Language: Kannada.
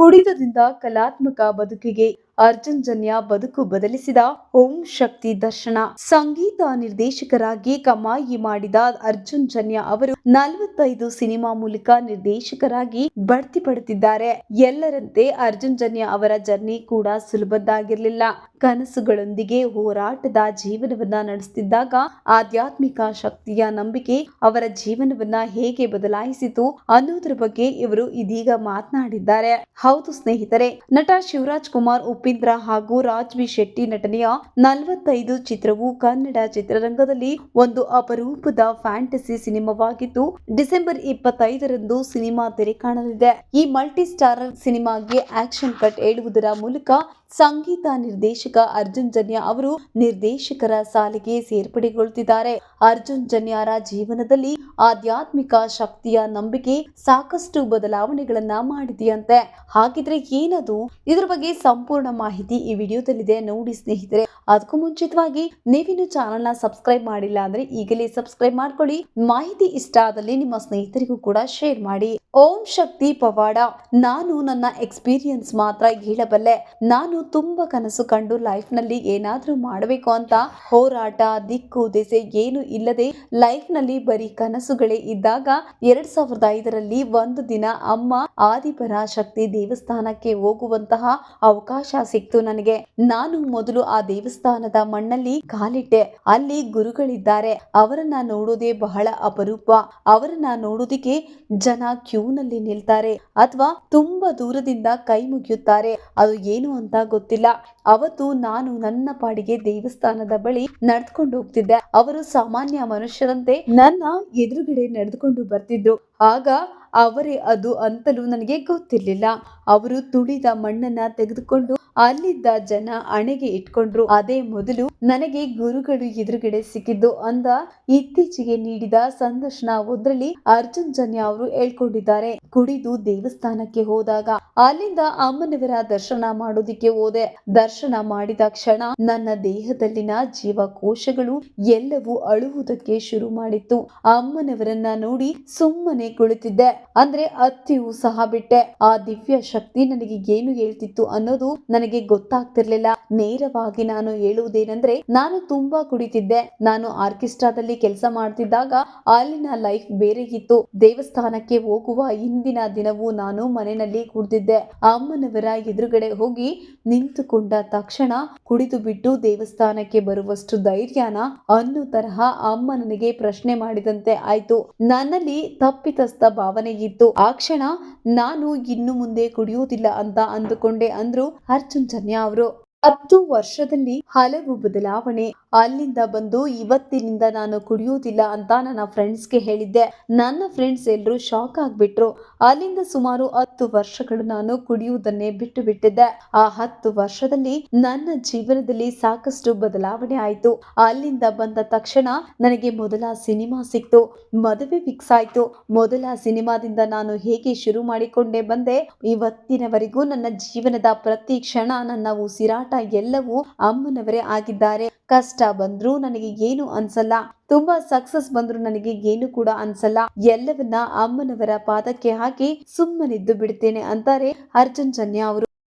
ಕುಡಿತದಿಂದ ಕಲಾತ್ಮಕ ಬದುಕಿಗೆ ಅರ್ಜುನ್ ಜನ್ಯ ಬದುಕು ಬದಲಿಸಿದ ಓಂ ಶಕ್ತಿ ದರ್ಶನ. ಸಂಗೀತ ನಿರ್ದೇಶಕರಾಗಿ ಕಮಾಯಿ ಮಾಡಿದ ಅರ್ಜುನ್ ಜನ್ಯ ಅವರು ನಲವತ್ತೈದು ಸಿನಿಮಾ ಮೂಲಕ ನಿರ್ದೇಶಕರಾಗಿ ಬಡ್ತಿ ಪಡುತ್ತಿದ್ದಾರೆ ಎಲ್ಲರಂತೆ ಅರ್ಜುನ್ ಜನ್ಯ ಅವರ ಜರ್ನಿ ಕೂಡ ಸುಲಭದ್ದಾಗಿರಲಿಲ್ಲ. ಕನಸುಗಳೊಂದಿಗೆ ಹೋರಾಟದ ಜೀವನವನ್ನ ನಡೆಸುತ್ತಿದ್ದಾಗ ಆಧ್ಯಾತ್ಮಿಕ ಶಕ್ತಿಯ ನಂಬಿಕೆ ಅವರ ಜೀವನವನ್ನ ಹೇಗೆ ಬದಲಾಯಿಸಿತು ಅನ್ನೋದ್ರ ಬಗ್ಗೆ ಇವರು ಇದೀಗ ಮಾತನಾಡಿದ್ದಾರೆ. ಹೌದು ಸ್ನೇಹಿತರೆ, ನಟ ಶಿವರಾಜ್ ಕುಮಾರ್ ಉಪೇಂದ್ರ ಹಾಗೂ ರಾಜ್ವಿ ಶೆಟ್ಟಿ ನಟನೆಯ ನಲವತ್ತೈದು ಚಿತ್ರವು ಕನ್ನಡ ಚಿತ್ರರಂಗದಲ್ಲಿ ಒಂದು ಅಪರೂಪದ ಫ್ಯಾಂಟಸಿ ಸಿನಿಮಾವಾಗಿದ್ದು, ಡಿಸೆಂಬರ್ ಇಪ್ಪತ್ತೈದರಂದು ಸಿನಿಮಾ ತೆರೆ ಕಾಣಲಿದೆ. ಈ ಮಲ್ಟಿ ಸ್ಟಾರರ್ ಸಿನಿಮಾಗೆ ಆಕ್ಷನ್ ಕಟ್ ಹೇಳುವುದರ ಮೂಲಕ ಸಂಗೀತ ನಿರ್ದೇಶಕ ಅರ್ಜುನ್ ಜನ್ಯ ಅವರು ನಿರ್ದೇಶಕರ ಸಾಲಿಗೆ ಸೇರ್ಪಡೆಗೊಳ್ಳುತ್ತಿದ್ದಾರೆ. ಅರ್ಜುನ್ ಜನ್ಯಾರ ಜೀವನದಲ್ಲಿ ಆಧ್ಯಾತ್ಮಿಕ ಶಕ್ತಿಯ ನಂಬಿಕೆ ಸಾಕಷ್ಟು ಬದಲಾವಣೆಗಳನ್ನ ಮಾಡಿದೆಯಂತೆ. ಹಾಗಿದ್ರೆ ಏನದು ಇದರ ಬಗ್ಗೆ ಸಂಪೂರ್ಣ ಮಾಹಿತಿ ಈ ವಿಡಿಯೋದಲ್ಲಿದೆ. ನೋಡಿ ಸ್ನೇಹಿತರೆ ಅದಕ್ಕೂ ಮುಂಚಿತವಾಗಿ ನೀವಿನ್ನು ಚಾನಲ್ನ ಸಬ್ಸ್ಕ್ರೈಬ್ ಮಾಡಿಲ್ಲ ಅಂದ್ರೆ ಈಗಲೇ ಸಬ್ಸ್ಕ್ರೈಬ್ ಮಾಡ್ಕೊಳ್ಳಿ. ಮಾಹಿತಿ ಇಷ್ಟ ಆದಲ್ಲಿ ನಿಮ್ಮ ಸ್ನೇಹಿತರಿಗೂ ಕೂಡ ಶೇರ್ ಮಾಡಿ. ಓಂ ಶಕ್ತಿ ಪವಾಡ. ನಾನು ನನ್ನ ಎಕ್ಸ್ಪೀರಿಯನ್ಸ್ ಮಾತ್ರ ಹೇಳಬಲ್ಲೆ. ನಾನು ತುಂಬಾ ಕನಸು ಕಂಡು ಲೈಫ್ನಲ್ಲಿ ಏನಾದ್ರೂ ಮಾಡಬೇಕು ಅಂತ ಹೋರಾಟ, ದಿಕ್ಕು, ದೆಸೆ ಏನು ಇಲ್ಲದೆ ಲೈಫ್ನಲ್ಲಿ ಬರೀ ಕನಸುಗಳೇ ಇದ್ದಾಗ ಎರಡ್ ಸಾವಿರದ ಐದರಲ್ಲಿ ಒಂದು ದಿನ ಅಮ್ಮ ಆದಿಪರ ಶಕ್ತಿ ದೇವಸ್ಥಾನಕ್ಕೆ ಹೋಗುವಂತಹ ಅವಕಾಶ ಸಿಕ್ತು ನನಗೆ. ನಾನು ಮೊದಲು ಆ ದೇವಸ್ಥಾನದ ಮಣ್ಣಲ್ಲಿ ಕಾಲಿಟ್ಟೆ. ಅಲ್ಲಿ ಗುರುಗಳಿದ್ದಾರೆ. ಅವರನ್ನ ನೋಡೋದೇ ಬಹಳ ಅಪರೂಪ. ಅವರನ್ನ ನೋಡೋದಿಕ್ಕೆ ಜನ ಕ್ಯೂನಲ್ಲಿ ನಿಲ್ತಾರೆ ಅಥವಾ ತುಂಬಾ ದೂರದಿಂದ ಕೈ ಮುಗಿಯುತ್ತಾರೆ. ಅದು ಏನು ಅಂತ ಗೊತ್ತಿಲ್ಲ. ಅವತ್ತು ನಾನು ನನ್ನ ಪಾಡಿಗೆ ದೇವಸ್ಥಾನದ ಬಳಿ ನಡೆದುಕೊಂಡು ಹೋಗ್ತಿದ್ದೆ. ಅವರು ಸಾಮಾನ್ಯ ಮನುಷ್ಯರಂತೆ ನನ್ನ ಎದುರುಗಡೆ ನಡೆದುಕೊಂಡು ಬರ್ತಿದ್ರು. ಆಗ ಅವರೇ ಅದು ಅಂತಲೂ ನನಗೆ ಗೊತ್ತಿರಲಿಲ್ಲ. ಅವರು ತುಳಿದ ಮಣ್ಣನ್ನ ತೆಗೆದುಕೊಂಡು ಅಲ್ಲಿದ್ದ ಜನ ಅಣೆಗೆ ಇಟ್ಕೊಂಡ್ರು. ಅದೇ ಮೊದಲು ನನಗೆ ಗುರುಗಳು ಎದುರುಗಡೆ ಸಿಕ್ಕಿದ್ದು ಅಂದ ಇತ್ತೀಚೆಗೆ ನೀಡಿದ ಸಂದರ್ಶನ ಒಂದರಲ್ಲಿ ಅರ್ಜುನ್ ಜನ್ಯ ಅವರು ಹೇಳ್ಕೊಂಡಿದ್ದಾರೆ. ಕುಡಿದು ದೇವಸ್ಥಾನಕ್ಕೆ ಹೋದಾಗ ಅಲ್ಲಿಂದ ಅಮ್ಮನವರ ದರ್ಶನ ಮಾಡೋದಿಕ್ಕೆ ಹೋದೆ. ದರ್ಶನ ಮಾಡಿದ ಕ್ಷಣ ನನ್ನ ದೇಹದಲ್ಲಿನ ಜೀವಕೋಶಗಳು ಎಲ್ಲವೂ ಅಳುವುದಕ್ಕೆ ಶುರು ಮಾಡಿತ್ತು. ಅಮ್ಮನವರನ್ನ ನೋಡಿ ಸುಮ್ಮನೆ ಕುಳಿತಿದ್ದೆ. ಅಂದ್ರೆ ಅತ್ತಿಯೂ ಸಹ ಬಿಟ್ಟೆ. ಆ ದಿವ್ಯ ಶಕ್ತಿ ನನಗೆ ಏನು ಹೇಳ್ತಿತ್ತು ಅನ್ನೋದು ನನಗೆ ಗೊತ್ತಾಗ್ತಿರ್ಲಿಲ್ಲ. ನೇರವಾಗಿ ನಾನು ಹೇಳುವುದೇನೆಂದ್ರೆ, ನಾನು ತುಂಬಾ ಕುಡಿತಿದ್ದೆ. ನಾನು ಆರ್ಕೆಸ್ಟ್ರಾದಲ್ಲಿ ಕೆಲಸ ಮಾಡ್ತಿದ್ದಾಗ ಅಲ್ಲಿನ ಲೈಫ್ ಬೇರೆ ಇತ್ತು. ದೇವಸ್ಥಾನಕ್ಕೆ ಹೋಗುವ ಹಿಂದಿನ ದಿನವೂ ನಾನು ಮನೆಯಲ್ಲಿ ಕುಡಿದಿದ್ದೆ. ಅಮ್ಮನವರ ಎದುರುಗಡೆ ಹೋಗಿ ನಿಂತುಕೊಂಡ ತಕ್ಷಣ ಕುಡಿದು ಬಿಟ್ಟು ದೇವಸ್ಥಾನಕ್ಕೆ ಬರುವಷ್ಟು ಧೈರ್ಯನ ಅನ್ನೋ ತರಹ ಅಮ್ಮ ನನಗೆ ಪ್ರಶ್ನೆ ಮಾಡಿದಂತೆ ಆಯ್ತು. ನನ್ನಲ್ಲಿ ತಪ್ಪಿತಸ್ಥ ಭಾವನೆ ಇತ್ತು ಆ ಕ್ಷಣ ನಾನು ಇನ್ನು ಮುಂದೆ ಕುಡಿಯುವುದಿಲ್ಲ ಅಂತ ಅಂದುಕೊಂಡೆ ಅಂದ್ರು ಅರ್ಜುನ್ ಜನ್ಯ ಅವರು. ಹತ್ತು ವರ್ಷದಲ್ಲಿ ಹಲವು ಬದಲಾವಣೆ. ಅಲ್ಲಿಂದ ಬಂದು ಇವತ್ತಿನಿಂದ ನಾನು ಕುಡಿಯೋದಿಲ್ಲ ಅಂತ ನನ್ನ ಫ್ರೆಂಡ್ಸ್ಗೆ ಹೇಳಿದ್ದೆ. ನನ್ನ ಫ್ರೆಂಡ್ಸ್ ಎಲ್ಲರೂ ಶಾಕ್ ಆಗ್ಬಿಟ್ರು. ಅಲ್ಲಿಂದ ಸುಮಾರು ಹತ್ತು ವರ್ಷಗಳು ನಾನು ಕುಡಿಯುವುದನ್ನೇ ಬಿಟ್ಟು ಬಿಟ್ಟಿದ್ದೆ. ಆ ಹತ್ತು ವರ್ಷದಲ್ಲಿ ನನ್ನ ಜೀವನದಲ್ಲಿ ಸಾಕಷ್ಟು ಬದಲಾವಣೆ ಆಯ್ತು. ಅಲ್ಲಿಂದ ಬಂದ ತಕ್ಷಣ ನನಗೆ ಮೊದಲ ಸಿನಿಮಾ ಸಿಕ್ತು. ಮದುವೆ ಫಿಕ್ಸ್ ಆಯ್ತು. ಮೊದಲ ಸಿನಿಮಾದಿಂದ ನಾನು ಹೇಗೆ ಶುರು ಮಾಡಿಕೊಂಡೇ ಬಂದೆ. ಇವತ್ತಿನವರೆಗೂ ನನ್ನ ಜೀವನದ ಪ್ರತಿ ಕ್ಷಣ ನನ್ನ ಉಸಿರಾಟ ಎಲ್ಲವೂ ಅಮ್ಮನವರೇ ಆಗಿದ್ದಾರೆ. ಕಷ್ಟ ಬಂದ್ರು ನನಗೆ ಏನು ಅನ್ಸಲ್ಲ. ತುಂಬಾ ಸಕ್ಸಸ್ ಬಂದ್ರು ನನಗೆ ಏನು ಕೂಡ ಅನ್ಸಲ್ಲ. ಎಲ್ಲವನ್ನ ಅಮ್ಮನವರ ಪಾದಕ್ಕೆ ಹಾಕಿ ಸುಮ್ಮನಿದ್ದು ಬಿಡ್ತೇನೆ ಅಂತಾರೆ ಅರ್ಜುನ್ ಜನ್ಯ ಅವರು.